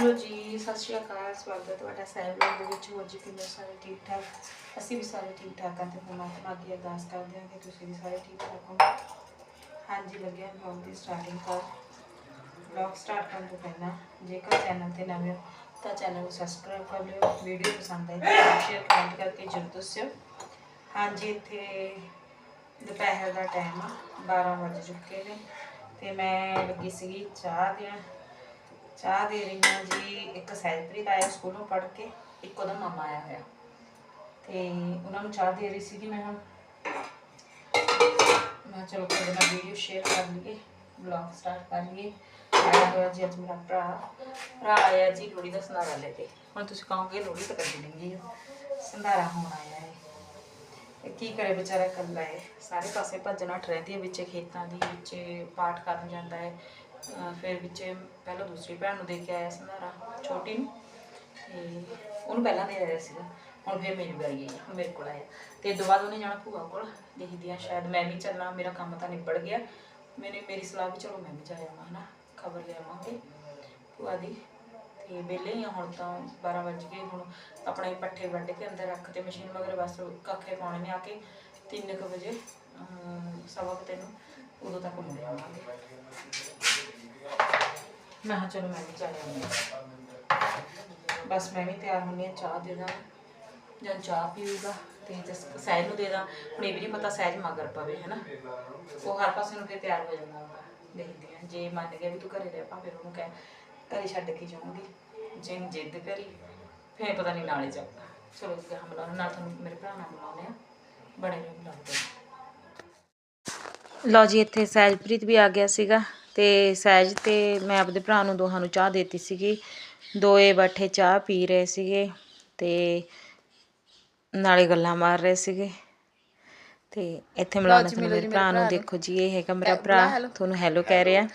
Hello ਜੀ, ਸਤਿ ਸ਼੍ਰੀ ਅਕਾਲ, ਸਵਾਗਤ ਹੈ ਤੁਹਾਡਾ ਸਾਹਿਬ ਲੋਕ ਦੇ ਵਿੱਚ। ਹੋਰ ਜੀ ਕਿਵੇਂ ਸਾਰੇ ਠੀਕ ਠਾਕ ਅਸੀਂ ਵੀ ਸਾਰੇ ਠੀਕ ਠਾਕ ਹਾਂ ਤੇ ਪਰਮਾਤਮਾ ਅੱਗੇ ਅਰਦਾਸ ਕਰਦੇ ਹਾਂ ਕਿ ਤੁਸੀਂ ਵੀ ਸਾਰੇ ਠੀਕ ਠਾਕ ਹੋ ਹਾਂਜੀ, ਲੱਗਿਆ ਵਲੌਗ ਦੀ ਸਟਾਰਟਿੰਗ ਕਰ ਵਲੌਗ ਸਟਾਰਟ ਕਰਨ ਤੋਂ ਪਹਿਲਾਂ ਜੇਕਰ ਚੈਨਲ ਤੇ ਨਵੇਂ ਹੋ, ਤਾਂ ਚੈਨਲ ਨੂੰ ਸਬਸਕ੍ਰਾਈਬ ਕਰ ਲਿਓ। ਵੀਡੀਓ ਪਸੰਦ ਆਈ ਤਾਂ ਸ਼ੇਅਰ ਕਮੈਂਟ ਕਰਕੇ ਜ਼ਰੂਰ ਦੱਸਿਓ। ਹਾਂਜੀ, ਇੱਥੇ ਦੁਪਹਿਰ ਦਾ ਟਾਈਮ ਆ 12 ਵਜ ਚੁੱਕੇ ਨੇ ਤੇ ਮੈਂ ਲੱਗੀ ਸੀਗੀ ਚਾਹ ਦੇਣ। ਚਾਹ ਦੇ ਰਹੀ ਹਾਂ ਜੀ। ਇੱਕ ਸੈਲਪ੍ਰੀਤ ਆਇਆ ਸਕੂਲੋਂ ਪੜ੍ਹ ਕੇ, ਇੱਕ ਉਹਦਾ ਮਾਮਾ ਆਇਆ ਹੋਇਆ। ਤੇ ਉਹਨਾਂ ਨੂੰ ਚਾਹ ਦੇ ਰਹੀ ਸੀਗੀ ਮੈਂ ਹੁਣ। ਮੈਂ ਚਲੋ ਤੁਹਾਡੇ ਨਾਲ ਵੀਡੀਓ ਸ਼ੇਅਰ ਕਰ ਲਈਏ ਵਲੌਗ ਸਟਾਰਟ ਕਰ ਲਈਏ। ਆਇਆ ਹੋਇਆ ਜੀ, ਅੱਜ ਮੇਰਾ ਭਰਾ। ਭਰਾ ਆਇਆ ਜੀ ਲੋੜੀ ਦਾ ਸੰਧਾਰਾ ਲੈ ਕੇ। ਹੁਣ ਤੁਸੀਂ ਕਹੋਗੇ ਲੋੜੀ ਤਾਂ ਕੱਢੀ ਨਹੀਂ ਸੰਧਾਰਾ ਹੋਣ ਆਇਆ ਹੈ ਇਹ ਕੀ ਕਰੇ ਵਿਚਾਰਾ ਇਕੱਲਾ ਹੈ ਸਾਰੇ ਪਾਸੇ ਭੱਜਣਾ ਰਹਿੰਦੀ ਹੈ ਵਿੱਚ, ਖੇਤਾਂ ਦੀ ਵਿੱਚ, ਪਾਠ ਕਰਨ ਜਾਂਦਾ ਹੈ ਫਿਰ ਵਿੱਚ ਪਹਿਲਾਂ ਦੂਸਰੀ ਭੈਣ ਨੂੰ ਦੇ ਕੇ ਆਇਆ ਸੰਧਾਰਾ ਛੋਟੀ ਨੂੰ। ਤੇ ਉਹਨੂੰ ਪਹਿਲਾਂ ਦੇ ਆਇਆ ਸੀਗਾ। ਹੁਣ ਫਿਰ ਮੇਰੀ ਵਾਰੀ ਆਈ ਹੁਣ ਮੇਰੇ ਕੋਲ ਆਇਆ। ਤੇ ਤੋਂ ਬਾਅਦ ਉਹਨੇ ਜਾਣਾ ਭੂਆ ਕੋਲ ਦੇਖਦੀ ਆ ਸ਼ਾਇਦ ਮੈਂ ਵੀ ਚੱਲਣਾ ਮੇਰਾ ਕੰਮ ਤਾਂ ਨਿਬੜ ਗਿਆ। ਮੈਨੇ ਮੇਰੀ ਸਲਾਹ ਵੀ ਚਲੋ ਮੈਂ ਵੀ ਜਾ ਆਵਾਂ, ਹਨਾ? ਖਬਰ ਲੈ ਆਵਾਂਗੇ ਭੂਆ ਦੀ। ਤੇ ਵਿਹਲੇ ਹੀ ਆ ਹੁਣ ਤਾਂ 12 ਵਜ ਗਏ, ਹੁਣ ਆਪਣੇ ਪੱਠੇ ਵੱਢ ਕੇ ਅੰਦਰ ਰੱਖ ਤੇ ਮਸ਼ੀਨ ਮਗਰ ਬਸ ਕੱਖੇ ਪਾਉਣੇ ਨੇ ਆ ਕੇ 3 ਕੁ ਵਜੇ ਸਵਾ ਕੁ ਤਿੰਨ, ਉਦੋਂ ਤੱਕ ਮੁੜ ਆਵਾਂਗੇ। ਮੈਂ ਕਿਹਾ ਚਲੋ ਮੈਂ ਵੀ ਚੱਲ ਆਉਂਦੀ ਹਾਂ। ਬਸ ਮੈਂ ਵੀ ਤਿਆਰ ਹੁੰਦੀ ਹਾਂ, ਚਾਹ ਦੇ ਦਾਂ, ਜਾਂ ਚਾਹ ਪੀਊਗਾ ਤੇ ਜਸ ਸਹਿਜ ਨੂੰ ਦੇ ਦਾਂ। ਹੁਣ ਇਹ ਵੀ ਨਹੀਂ ਪਤਾ ਸਹਿਜ ਮਗਰ ਪਵੇ ਹੈ ਉਹ ਹਰ ਪਾਸੇ ਨੂੰ ਫਿਰ ਤਿਆਰ ਹੋ ਜਾਂਦਾ ਹੋਗਾ ਦੇਖਦੇ ਹਾਂ। ਜੇ ਮੰਨ ਗਿਆ ਵੀ ਤੂੰ ਘਰੇ ਰਹਿ ਪਾ ਫਿਰ ਉਹਨੂੰ ਕਹਿ, ਘਰੇ ਛੱਡ ਕੇ ਜਾਊਂਗੀ, ਜੇ ਨਹੀਂ ਜਿੱਦ ਕਰੀ, ਫਿਰ ਪਤਾ ਨਹੀਂ ਨਾਲੇ ਜਾਊਗਾ। ਚਲੋ ਜੀ ਹਮਲਾ ਨਾਲ ਤੁਹਾਨੂੰ ਮੇਰੇ ਭਰਾ ਨਾਲ ਮਿਲਾਉਂਦੇ ਆ ਬੜੇ ਨੇ। ਮਿਲਾਉਂਦੇ ਲਓ ਜੀ, ਇੱਥੇ ਸਹਿਜਪ੍ਰੀਤ ਵੀ ਆ ਗਿਆ ਸੀਗਾ। ਤੇ ਸਹਿਜ ਤੇ ਮੈਂ ਆਪਦੇ ਭਰਾ ਨੂੰ ਦੋਹਾਂ ਨੂੰ ਚਾਹ ਦੇਤੀ ਸੀਗੀ। ਦੋਏ ਬੈਠੇ ਚਾਹ ਪੀ ਰਹੇ ਸੀਗੇ ਤੇ ਨਾਲੇ ਗੱਲਾਂ ਮਾਰ ਰਹੇ ਸੀਗੇ। ਤੇ ਇੱਥੇ ਮਿਲਾਉਣਾ ਤੁਹਾਨੂੰ ਮੇਰੇ ਭਰਾ ਨੂੰ। ਦੇਖੋ ਜੀ ਇਹ ਹੈਗਾ ਮੇਰਾ ਭਰਾ। ਤੁਹਾਨੂੰ ਹੈਲੋ ਕਹਿ ਰਿਹਾ।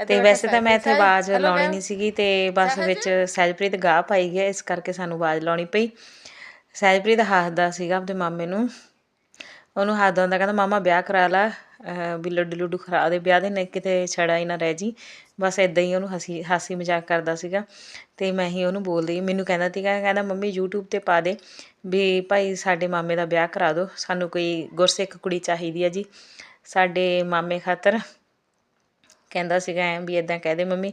ਤੇ ਵੈਸੇ ਤਾਂ ਮੈਂ ਇੱਥੇ ਆਵਾਜ਼ ਲਾਉਣੀ ਨਹੀਂ ਸੀਗੀ ਤੇ ਬਸ ਵਿੱਚ ਸਹਿਜਪ੍ਰੀਤ ਗਾਹ ਪਾਈ ਗਿਆ ਇਸ ਕਰਕੇ ਸਾਨੂੰ ਆਵਾਜ਼ ਲਾਉਣੀ ਪਈ। ਸਹਿਜਪ੍ਰੀਤ ਹੱਸਦਾ ਸੀਗਾ ਆਪਣੇ ਮਾਮੇ ਨੂੰ। ਉਹਨੂੰ ਹੱਥ ਹੁੰਦਾ, ਕਹਿੰਦਾ ਮਾਮਾ ਵਿਆਹ ਕਰਾ ਲਾ ਵੀ ਲੱਡੂ ਲੁੱਡੂ ਖਰਾ ਦੇ, ਵਿਆਹ ਦੇ ਨੇ ਕਿਤੇ ਛੜਾ ਹੀ ਨਾ ਰਹਿ ਜੀ। ਬਸ ਇੱਦਾਂ ਹੀ ਉਹਨੂੰ ਹਸੀ, ਹਾਸੀ ਮਜ਼ਾਕ ਕਰਦਾ ਸੀਗਾ ਅਤੇ ਮੈਂ ਹੀ ਉਹਨੂੰ ਬੋਲਦੀ, ਮੈਨੂੰ ਕਹਿੰਦਾ ਸੀਗਾ, ਕਹਿੰਦਾ ਮੰਮੀ ਯੂਟਿਊਬ ਤੇ ਪਾ ਦੇ ਵੀ ਭਾਈ ਸਾਡੇ ਮਾਮੇ ਦਾ ਵਿਆਹ ਕਰਾ ਦਿਓ ਸਾਨੂੰ ਕੋਈ ਗੁਰਸਿੱਖ ਕੁੜੀ ਚਾਹੀਦੀ ਹੈ ਜੀ, ਸਾਡੇ ਮਾਮੇ ਖਾਤਰ। ਕਹਿੰਦਾ ਸੀਗਾ ਐਂ ਵੀ ਇਦਾਂ ਕਹਿ ਦੇ ਮੰਮੀ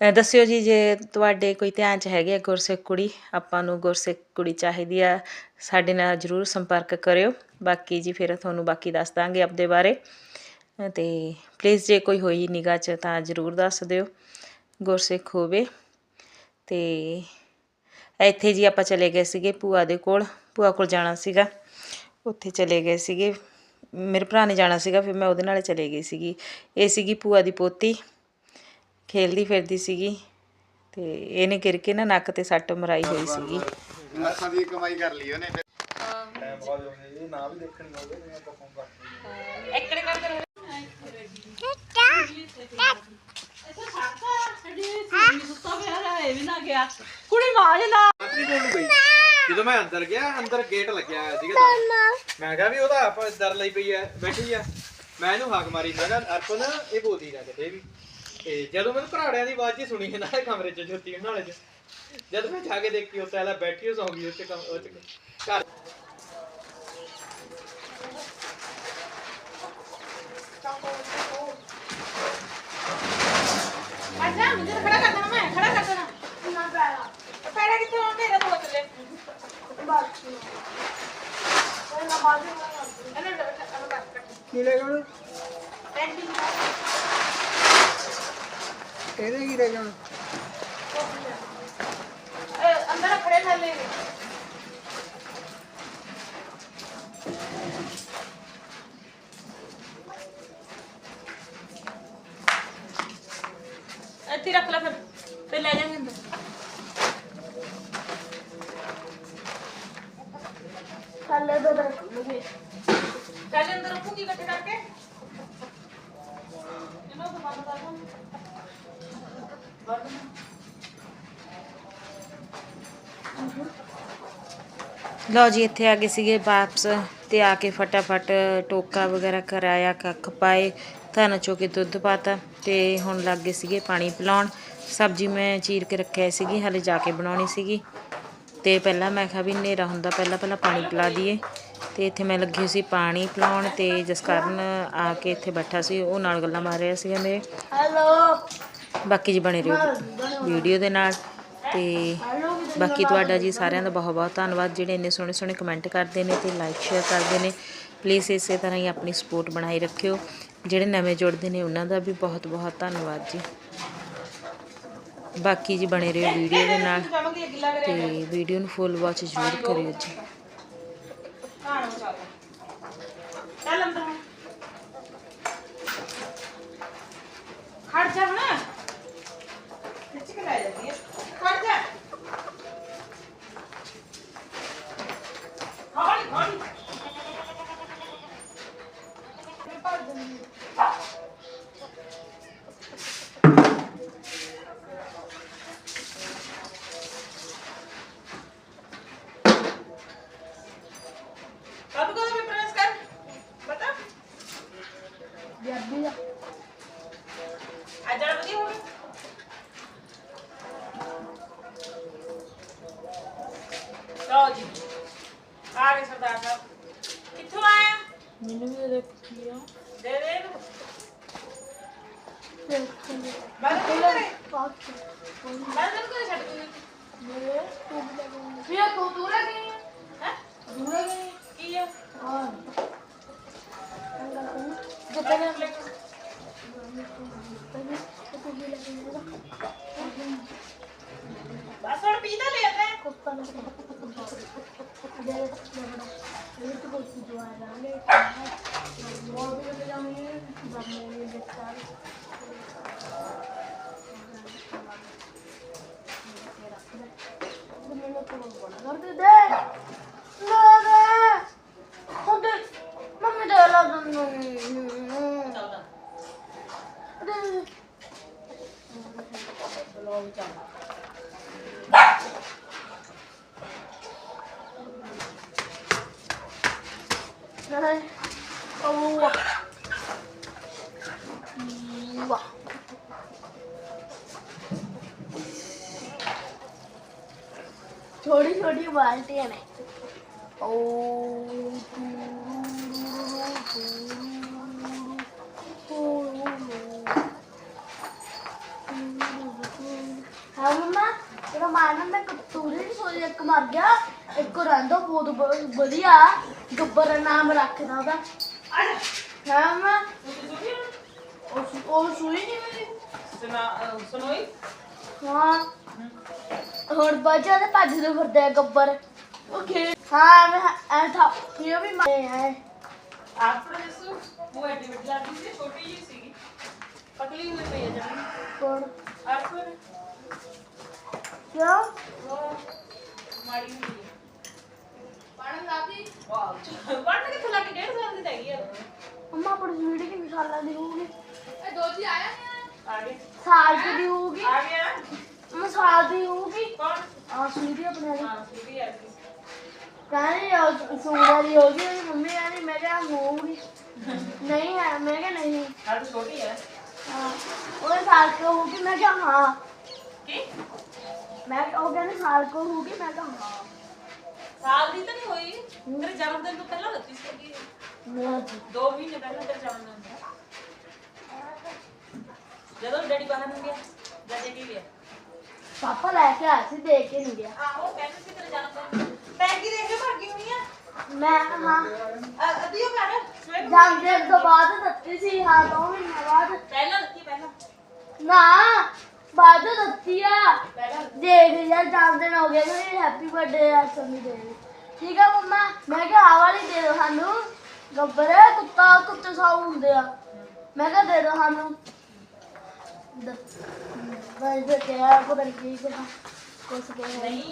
ਦੱਸਿਓ ਜੀ, ਜੇ ਤੁਹਾਡੇ ਕੋਈ ਧਿਆਨ 'ਚ ਹੈਗੇ ਆ ਗੁਰਸਿੱਖ ਕੁੜੀ, ਆਪਾਂ ਨੂੰ ਗੁਰਸਿੱਖ ਕੁੜੀ ਚਾਹੀਦੀ ਆ, ਸਾਡੇ ਨਾਲ ਜਰੂਰ ਸੰਪਰਕ ਕਰਿਓ। ਬਾਕੀ ਜੀ, ਫਿਰ ਤੁਹਾਨੂੰ ਬਾਕੀ ਦੱਸ ਦਾਂਗੇ ਆਪਦੇ ਬਾਰੇ। ਅਹ ਤੇ ਪਲੀਜ਼ ਜੇ ਕੋਈ ਹੋਈ ਨਿਗਾਹ 'ਚ ਤਾਂ ਜਰੂਰ ਦੱਸ ਦਿਓ, ਗੁਰਸਿੱਖ ਹੋਵੇ। ਤੇ ਇੱਥੇ ਜੀ ਆਪਾਂ ਚਲੇ ਗਏ ਸੀਗੇ ਭੂਆ ਦੇ ਕੋਲ, ਭੂਆ ਕੋਲ ਜਾਣਾ ਸੀਗਾ। ਉੱਥੇ ਚਲੇ ਗਏ ਸੀਗੇ। ਮੇਰੇ ਭਰਾ ਨੇ ਜਾਣਾ ਸੀਗਾ, ਫਿਰ ਮੈਂ ਉਹਦੇ ਨਾਲ ਚਲੇ ਗਈ ਸੀਗੀ। ਇਹ ਸੀਗੀ ਭੂਆ ਦੀ ਪੋਤੀ। ਖੇਲਦੀ ਫਿਰਦੀ ਸੀਗੀ ਤੇ ਇਹਨੇ ਗਿਰ ਕੇ ਨਾ ਨੱਕ ਤੇ ਸੱਟ ਮਰਾਈ ਹੋਈ ਸੀਗੀ। ਲੱਖਾਂ ਦੀ ਕਮਾਈ ਕਰ ਲਈ ਉਹਨੇ ਫਿਰ। ਨੂੰ ਜਦੋਂ ਮੈਂ ਅੰਦਰ ਗਿਆ ਅੰਦਰ ਗੇਟ ਲੱਗਿਆ ਹੋਇਆ ਸੀਗਾ। ਮੈਂ ਕਿਹਾ ਵੀ ਉਹਦਾ ਆਪ ਦਰ ਲਈ ਪਈ ਐ ਬੈਠੀ ਆ। ਮੈਂ ਇਹਨੂੰ ਹਾਕ ਮਾਰੀ ਮੈਂ ਕਿਹਾ ਅਰਪਨ ਇਹ ਬੋਲਦੀ ਨਾ ਕਿਤੇ ਵੀ। ਤੇ ਜਦੋਂ ਮੈਨੂੰ ਘਰਾੜਿਆਂ ਦੀ ਆਵਾਜ਼ ਹੀ ਸੁਣੀ ਦੇ ਕਮਰੇ 'ਚ ਜੋਤੀ ਨਾਲੇ 'ਚ। ਜਦ ਮੈਂ ਜਾ ਕੇ ਦੇਖੀ ਉੱਥੇ ਆਲਾ ਬੈਠੀ ਹੋ ਸੌਂ ਗਈ ਉੱਥੇ ਕਮ- ਉਹ 'ਚ। ਘਰ। ਅੱਛਾ ਮੁੰਡੇ ਖੜਾ ਕਰ ਦੇਣਾ ਮੈਂ ਖੜਾ ਕਰ ਦੇਣਾ। ਨਾ ਪੈੜਾ ਪੈੜਾ ਕਿੱਥੇ ਆ? ਮੇਰਾ ਤੋਂ ਚੱਲੇ। ਕਿਹੜੇ ਕੋਲ ਇਹਦੇ ਕੀ ਰਹਿ ਜਾਣ ਅੰਦਰ ਖੜੇ ਥੱਲੇ। ਇੱਥੇ ਰੱਖ ਲੈ ਫਿਰ ਲੈ ਜਾਵਾਂਗੇ ਅੰਦਰ ਥੱਲੇ ਦੋ ਰੱਖੂਗੇ ਪਹਿਲੇ ਅੰਦਰ ਰੱਖੂਗੀ ਇਕੱਠੇ ਕਰਕੇ ਇਹਨਾਂ ਨੂੰ ਬੰਦ ਕਰ ਦੋ ਲਓ ਜੀ ਇੱਥੇ ਆ ਗਏ ਸੀਗੇ ਵਾਪਸ ਤੇ ਆ ਕੇ ਫਟਾਫਟ ਟੋਕਾ ਵਗੈਰਾ ਕਰਾਇਆ ਕੱਖ ਪਾਏ ਧਾਨਾ ਚੋ ਕੇ ਦੁੱਧ ਪਾਤਾ ਤੇ ਹੁਣ ਲੱਗ ਗਏ ਸੀਗੇ ਪਾਣੀ ਪਿਲਾਉਣ। ਸਬਜ਼ੀ ਮੈਂ ਚੀਰ ਕੇ ਰੱਖਿਆ ਸੀਗੀ ਹਲੇ ਜਾ ਕੇ ਬਣਾਉਣੀ ਸੀਗੀ। ਤੇ ਪਹਿਲਾਂ ਮੈਂ ਕਿਹਾ ਵੀ ਹਨੇਰਾ ਹੁੰਦਾ ਪਹਿਲਾਂ ਪਹਿਲਾਂ ਪਾਣੀ ਪਿਲਾ ਦਈਏ। ਤੇ ਇੱਥੇ ਮੈਂ ਲੱਗੀ ਸੀ ਪਾਣੀ ਪਿਲਾਉਣ ਤੇ ਜਸਕਰਨ ਆ ਕੇ ਇੱਥੇ ਬੈਠਾ ਸੀ ਉਹ ਨਾਲ ਗੱਲਾਂ ਮਾਰ ਰਿਹਾ ਸੀਗਾ ਮੇਰੇ। ਹੈਲੋ ਬਾਕੀ ਜੀ ਬਣੇ ਰਹੋ। ਵੀਡੀਓ ਦੇ ਨਾਲ ਤੇ ਬਾਕੀ ਤੁਹਾਡਾ ਜੀ ਸਾਰਿਆਂ ਦਾ ਬਹੁਤ ਬਹੁਤ ਧੰਨਵਾਦ। ਜਿਹੜੇ ਇੰਨੇ ਸੋਹਣੇ ਸੋਹਣੇ ਕਮੈਂਟ ਕਰਦੇ ਨੇ ਤੇ ਲਾਈਕ ਸ਼ੇਅਰ ਕਰਦੇ ਨੇ ਪਲੀਜ਼ ਇਸੇ ਤਰ੍ਹਾਂ ਹੀ ਆਪਣੀ ਸਪੋਰਟ ਬਣਾਈ ਰੱਖਿਓ। ਜਿਹੜੇ ਨਵੇਂ ਜੁੜਦੇ ਨੇ ਉਹਨਾਂ ਦਾ ਵੀ ਬਹੁਤ ਬਹੁਤ ਧੰਨਵਾਦ ਜੀ। ਬਾਕੀ ਜੀ ਬਣੇ ਰਹੋ ਵੀਡੀਓ ਦੇ ਨਾਲ ਤੇ ਵੀਡੀਓ ਨੂੰ ਫੁੱਲ ਵਾਚ ਜ਼ਰੂਰ ਕਰਿਓ ਜੀ। ਖੜ ਜਾ ਹੁਣ। ਮੈਨੂੰ ਵੀ ਰੱਖਿਆ ਦੇ ਦੇ ਇਹਨੂੰ। ਤਾਂ ਤੈਨੂੰ ਘਰੇ ਪਾਸ ਮੈਂ ਤੈਨੂੰ ਘਰੇ ਛੱਡ ਲੱਗੂਗੀ ਫਿਰ ਤੂੰ ਦੂਰ ਗਈ ਹੈ ਦੂਰ ਗਈ ਕੀ ਆ ਹਾਂ ਜਿੱਥੇ ਨੇ ਬਸ ਹੁਣ ਪੀ ਤਾਂ ਲਿਆ ਤੈਂ ਮੰਮੀ ਦੇ ਲਾ ਦੰਨੂੰ ਚੱਲਦਾ Давай. О. Ва. छोटी छोटी बाल्टियाँ हैं ओ हाँ मम्मा तेरा मानना मैं कब तूरी सोच एक मर गया एक को रहने दो बहुत बढ़िया ਗੱਬਰ ਨਾਮ ਰੱਖਦਾ ਉਹਦਾ। ਹਾਂ? ਮਮਾ ਉਹ ਸੁ- ਉਹ ਸੂਈ ਨਹੀਂ ਮੇਰੀ ਸੁਣਾ ਸੁਣੋਈ? ਹਾਂ। ਹੁਣ ਬਚਾ ਤੇ ਭੱਜਦੇ ਫਿਰਦੇ ਆ ਗੱਬਰ। ਓਕੇ ਹਾਂ ਮੈਂ ਐ ਥਾ ਇਹ ਵੀ ਮਾਰੇ ਹੈ ਆਪਣੇ ਜਿਸੂ ਉਹ ਐਡੀ ਵੱਡੀ ਲੱਗਦੀ ਸੀ ਛੋਟੀ ਜਿਹੀ ਸੀਗੀ। ਪਤਲੀ ਹੋਈ ਪਈ ਹੈ ਕੋਣ? ਅਰਪਣ ਕਿਉਂ? ਉਹ ਮਾੜੀ ਹੋਈ ਹੈ ਪੜਨ ਲਾਤੀ ਵਾਓ ਪੜਨ ਕਿੱਥੋਂ ਲੱਗ ਡੇਢ ਸਾਲ ਦੀ ਤਾਂ ਹੈਗੀ ਆ। ਅੰਮਾ ਪਰ ਵੀਡੀਓ ਕਿੰਨੀ ਸਾਲਾਂ ਦੀ ਹੋਊਗੀ? ਇਹ ਦੋ ਜੀ ਆਇਆ ਨਹੀਂ ਆ? ਗਏ। ਸਾਲ ਦੀ ਹੋਊਗੀ? ਆ ਗਿਆ ਮੈਂ ਸਾਲ ਦੀ ਹੋਊਗੀ? ਕੌਣ? ਆ ਸੂਰੀ ਆਪਣੇ ਵਾਲੀ। ਹਾਂ ਸੁਭੀ ਆ ਕਹਿੰਦੀ ਸੂਰਿਆ ਦੀ ਹੋਗੀ ਉਹਦੀ ਮੰਮੀ ਕਹਿੰਦੀ ਮੈਂ ਕਿਹਾ ਹੋਊਗੀ। ਨਹੀਂ ਹੈ ਮੈਂ ਕਿਹਾ ਨਹੀਂ। ਹਾਲ ਛੋਟੀ ਹੈ ਹਾਂ ਉਹ ਸਾਲ ਕੋ ਹੋਊਗੀ ਮੈਂ ਕਿਹਾ ਹਾਂ। ਕੀ? ਮੈਂ ਉਹ ਕਹਿੰਦੀ ਸਾਲ ਕੋ ਹੋਊਗੀ ਮੈਂ ਕਿਹਾ ਹਾਂ। ਸਾਲ ਦੀ ਤਾਂ ਨਹੀਂ ਹੋਈ? ਤੇਰੇ ਜਨਮ ਦਿਨ ਤੋਂ ਪਹਿਲਾਂ ਲੱਤੀ ਸੀਗੀ ਮੈਂ ਦੋ ਮਹੀਨੇ ਪਹਿਲਾਂ ਤੇਰੇ ਜਨਮ ਦਿਨ ਦਾ ਜਦੋਂ ਡੈਡੀ ਬਾਹਰ ਨੂੰ ਗਿਆ ਜਦੇ ਕੀ ਗਿਆ? ਪਾਪਾ ਲੈ ਕੇ ਆਇਆ ਸੀ ਦੇ ਕੇ ਨਹੀਂ ਗਿਆ। ਆਹੋ ਕਹਿੰਦੇ ਸੀ ਤੇਰੇ ਜਨਮ ਦਿਨ ਟੈਂਕੀ ਦੇਖ ਕੇ ਭਰ ਗਈ ਹੋਣੀ ਆ? ਮੈਂ ਹਾਂ। ਅ- ਅੱਧੀ ਉਹ ਕਰ ਸਵੇਰ ਜਾਂਦੇ ਤੋਂ ਬਾਅਦ ਦਿੱਤੀ ਸੀ ਹਾਂ ਦੋ ਮਹੀਨੇ ਬਾਅਦ। ਪਹਿਲਾਂ ਲੱਤੀ ਪਹਿਲਾਂ? ਨਾ ਬਾਅਦ ਦਿੱਤੀ ਆ। ਪਹਿਲਾਂ ਦੇਖ ਯਾਰ ਜਾਂਦੇ ਹੋ ਗਏ ਨੇ ਹੈਪੀ ਬਰਥਡੇ ਆ ਸੰਨੀ ਦੇ ਠੀਕ ਆ ਮੰਮਾ? ਮੈਂ ਕਿਹਾ ਆ ਵਾਲੀ ਦੇ ਦਿਓ ਸਾਨੂੰ। ਗੱਬਰ ਕੁੱਤਾ ਕੁੱਤੇ ਸਾਊ ਹੁੰਦੇ ਆ। ਮੈਂ ਕਿਹਾ ਦੇ ਦਿਓ ਸਾਨੂੰ। ਮੈਂ ਕਿਹਾ ਪਤਾ ਨਹੀਂ ਕੀ ਕਿਹਾ। ਕੁਛ ਕਿਹਾ ਨਹੀਂ।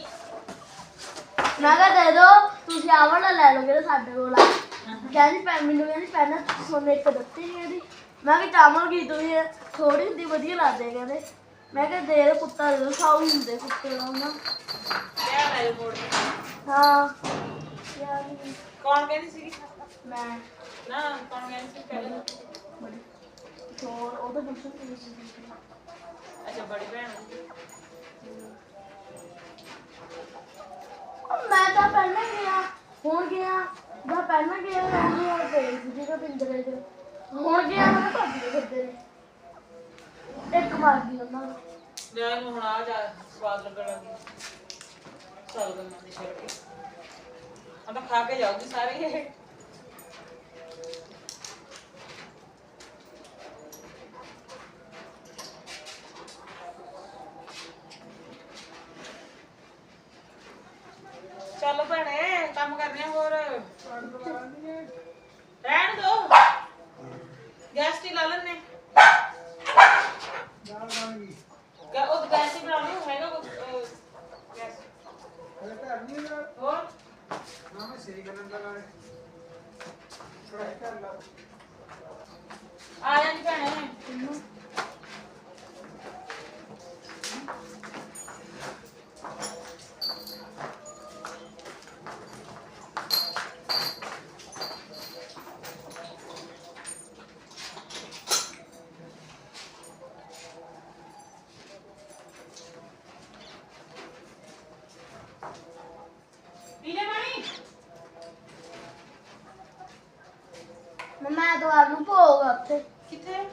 ਮੈਂ ਕਿਹਾ ਦੇ ਦਿਓ ਤੁਸੀਂ ਆਹ ਵਾਲਾ ਲੈ ਲਓ ਜਿਹੜਾ ਸਾਡੇ ਕੋਲ ਆ। ਕਹਿੰਦੀ ਪੈ ਮੈਨੂੰ ਕਹਿੰਦੀ ਪੈਨ ਸੋਨੇ ਇੱਕ ਦਿੱਤੀ ਨਹੀਂ ਇਹਦੀ ਮੈਂ ਕਿਹਾ ਚਾਵਾਂਗੀ ਤੁਸੀਂ ਥੋੜੀ ਹੁੰਦੀ ਵਧੀਆ ਲੱਗਦੇ ਕਹਿੰਦੇ। ਮੈਂ ਕਿਹਾ ਦੇ ਕੁੱਤਾ ਦੇ ਦਿਓ ਸਾਊ ਹੁੰਦੇ ਕੁੱਤੇ ਦਾ ਨਾ। ਕਿਆ ਲੈ ਮੋੜ ਕੇ ਹਾਂ। ਕੌਣ ਕਹਿੰਦੀ ਸੀਗੀ? ਮੈਂ। ਨਾ ਕੌਣ ਕਹਿੰਦੀ ਸੀ ਪਹਿਲਾਂ? ਉਹ ਤਾਂ ਟਿਊਸ਼ਨ ਤੇ ਗਈ ਸੀ ਅੱਛਾ ਬੜੀ ਭੈਣ ਮੈਂ ਤਾਂ ਪਹਿਲਾਂ ਗਿਆ। ਹੁਣ ਗਿਆ। ਜਾਂ ਪਹਿਲਾਂ ਗਿਆ ਮੈਂ ਉਹ ਗਏ ਸੀ ਜਿਹੜਾ ਪਿੰਦਰੇ ਚ। ਹੁਣ ਗਿਆ ਮੈਂ ਭਾਬੀ ਦੇ ਫਿਰਦੇ ਨੇ। ਇੱਕ ਮਾਰ ਗਈ ਉਹਨਾਂ ਨੂੰ। ਇਹਨੂੰ ਹੁਣ ਆ ਜਾ ਸਵਾਦ ਲੱਗਣ ਲੱਗੀ ਸਲਗਮ ਦੀ ਸ਼ਰਟੀ ਆ ਤਾਂ ਖਾ ਕੇ ਜਾਊਗੀ ਸਾਰੇ ਇਹ ਚੱਲ ਭੈਣੇ ਕੰਮ ਕਰਨੇ ਆ ਹੋਰ ਰਹਿਣ ਦੋ ਗੈਸ ਟੀ ਲਾ ਲੈਣੇ ਗਾ ਉਹ ਗੈਸ ਹੀ ਬਣਾ ਲਿਓ ਹੈਗਾ ਕੁਝ ਗੈਸ ਹੋਰ ਆ ਜਾਂਦੀ ਭੈਣੇ। ਪੀਲੇ ਪਾਣੀ ਮੈਂ ਤਾਂ ਆਲੂ ਭੋਗ ਆ ਉੱਥੇ ਕਿੱਥੇ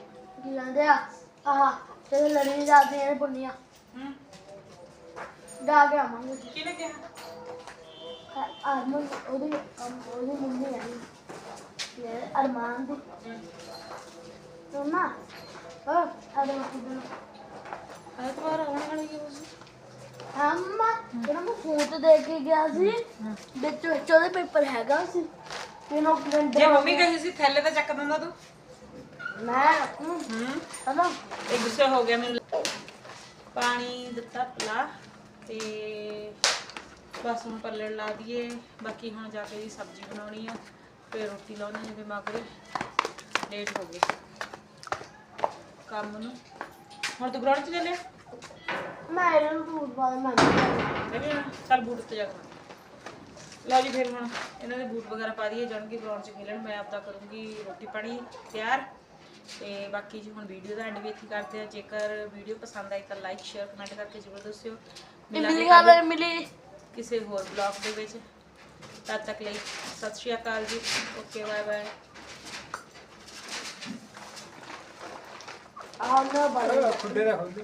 ਕਹਿੰਦੇ ਆ। ਆਹ ਤੇ ਲੜੀ ਜਾਂਦੇ ਨੇ ਪੁੰਨੀਆਂ ਹੂੰ। ਜਾ ਕੇ ਆਵਾਂਗੇ। ਕਿਹਨੇ ਕਿਹਾ? ਅਰਮਨ ਉਹਦੀ ਉਹਦੀ ਮੰਮੀ ਆਈ ਇਹ ਅਰਮਾਨ ਦੀ। ਸੁਣਾ ਹਾਂ ਅਰਮਾਨ ਦੀ ਐਤਵਾਰ ਆਉਣ ਵਾਲੀ ਹੈ ਉਸ ਅੰਮਾ ਜਿਹੜਾ ਮੈਂ ਫੋਨ ਤੇ ਦੇਖ ਕੇ ਗਿਆ ਸੀ ਵਿੱਚ ਵਿੱਚ ਉਹਦੇ ਪੇਪਰ ਹੈਗਾ ਸੀ। ਕਿਨੋ ਜੇ ਕੈਲੰਡਰ ਮੰਮੀ ਕਹੀ ਸੀ ਥੈਲੇ ਤੇ ਚੱਕ ਦਿੰਦਾ ਤੂੰ। ਮੈਂ ਹੂੰ ਹੂੰ ਹਨਾ ਇਹ ਗੁੱਸਾ ਹੋ ਗਿਆ ਮੈਨੂੰ। ਪਾਣੀ ਦਿੱਤਾ ਪਲਾ ਤੇ ਬਸ ਹੁਣ ਪੱਲੜ ਲਾ ਦਈਏ। ਬਾਕੀ ਹੁਣ ਜਾ ਕੇ ਜੀ ਸਬਜ਼ੀ ਬਣਾਉਣੀ ਆ। ਫਿਰ ਰੋਟੀ ਲਾਉਣੀ ਹੈ ਤੇ ਮਗਰੇ ਲੇਟ ਹੋ ਗਏ। ਕੰਮ ਨੂੰ। ਹੁਣ ਤੂੰ ਗਰਾਊਂਡ 'ਚ ਚੱਲਿਆ ਮੈਂ ਇਹਨਾਂ ਨੂੰ ਫੂਡ ਪਾ ਦੇ ਮੈਂ ਨਹੀਂ ਮੈਂ ਵੀ ਆਉਣਾ। ਚੱਲ ਬੂਟ ਉੱਤੇ ਜਾ ਕੇ ਲਓ ਜੀ ਫਿਰ ਹੁਣ ਇਹਨਾਂ ਦੇ ਬੂਟ ਵਗੈਰਾ ਪਾ ਦਈਏ। ਜਾਣਗੇ ਗਰਾਊਂਡ 'ਚ ਖੇਲਣ। ਮੈਂ ਆਪਦਾ ਕਰੂੰਗੀ ਰੋਟੀ ਪਾਣੀ ਤਿਆਰ। ਤੇ ਬਾਕੀ ਜੀ ਹੁਣ ਵੀਡੀਓ ਦਾ ਐਂਡ ਵੀ ਇੱਥੇ ਕਰਦੇ ਆ ਜੇਕਰ ਵੀਡੀਓ ਪਸੰਦ ਆਈ ਤਾਂ ਲਾਈਕ ਸ਼ੇਅਰ ਕਮੈਂਟ ਕਰਕੇ ਜ਼ਰੂਰ ਦੱਸਿਓ। ਮਿਲਾਂਗੇ ਮਿਲੀ ਗੱਲ ਮਿਲੀ। ਕਿਸੇ ਹੋਰ ਬਲੌਗ ਦੇ ਵਿੱਚ। ਤਦ ਤੱਕ ਲਈ ਸਤਿ ਸ਼੍ਰੀ ਅਕਾਲ ਜੀ। ਓਕੇ ਬਾਏ ਬਾਏ ਆਹ ਨਾ ਬੜਾ ਖੁੱਡੇ ਦਾ ਖੋਲ ਦੇ